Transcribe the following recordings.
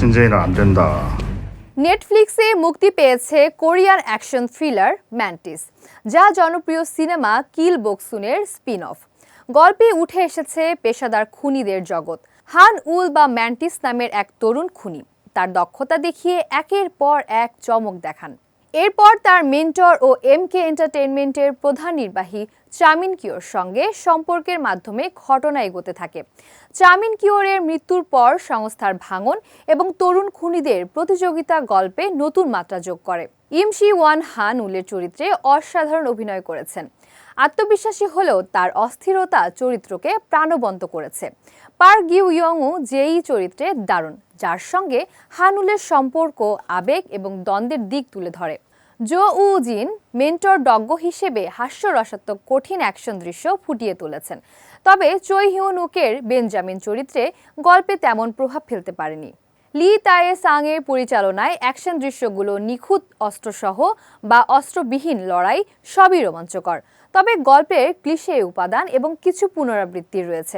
신재인은 안 된다. নেটফ্লিক্সে মুক্তি পেয়েছে কোরিয়ান অ্যাকশন থ্রিলার ম্যান্টিস যা জনপ্রিয় সিনেমা কিল বক্সুনের স্পিন অফ গল্পে উঠে এসেছে পেশাদার খুনিদের জগৎ হান উল বা ম্যান্টিস নামের এক তরুণ খুনি তার দক্ষতা দেখিয়ে একের পর এক চমক দেখান এরপর তার মেন্টর ও এম কে এন্টারটেনমেন্টের প্রধান নির্বাহী চামিন কিওর সঙ্গে সম্পর্কের মাধ্যমে ঘটনা এগোতে থাকে। চামিন কিওরের মৃত্যুর পর সংস্থার ভাঙন এবং তরুণ খুনিদের প্রতিযোগিতা গল্পে নতুন মাত্রা যোগ করে। ইমশি ওয়ান হান উলের চরিত্রে অসাধারণ অভিনয় করেছেন। আত্মবিশ্বাসী হলেও তার অস্থিরতা চরিত্রকে প্রাণবন্ত করেছে। পার্ক গিউ ইয়ংও যেই চরিত্রে দারুণ, যার সঙ্গে হানুলের সম্পর্ক, আবেগ এবং দ্বন্দ্বের দিক তুলে ধরে। জো উ জিন মেন্টর ডগ্গ হিসেবে হাস্যরসাত্মক কঠিন অ্যাকশন দৃশ্য ফুটিয়ে তুলেছেন। তবে চৈ হিউন উকের বেঞ্জামিন চরিত্রে গল্পে তেমন প্রভাব ফেলতে পারেনি। লি তায়ে সাংয়ের পরিচালনায় অ্যাকশন দৃশ্যগুলো নিখুঁত, অস্ত্রসহ বা অস্ত্রবিহীন লড়াই সবই রোমাঞ্চকর। তবে গল্পের ক্লিশে উপাদান এবং কিছু পুনরাবৃত্তি রয়েছে।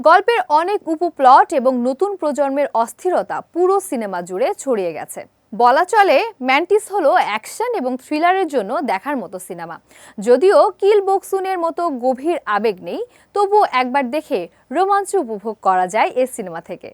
গল্পের অনেক উপপ্লট এবং নতুন প্রজন্মের অস্থিরতা পুরো সিনেমা জুড়ে ছড়িয়ে গেছে। বলা চলে, ম্যান্টিস হলো অ্যাকশন এবং থ্রিলারের জন্য দেখার মতো সিনেমা। যদিও কিল বক্সুনের মতো গভীর আবেগ নেই, তবুও একবার দেখে রোমাঞ্চ উপভোগ করা যায় এই সিনেমা থেকে।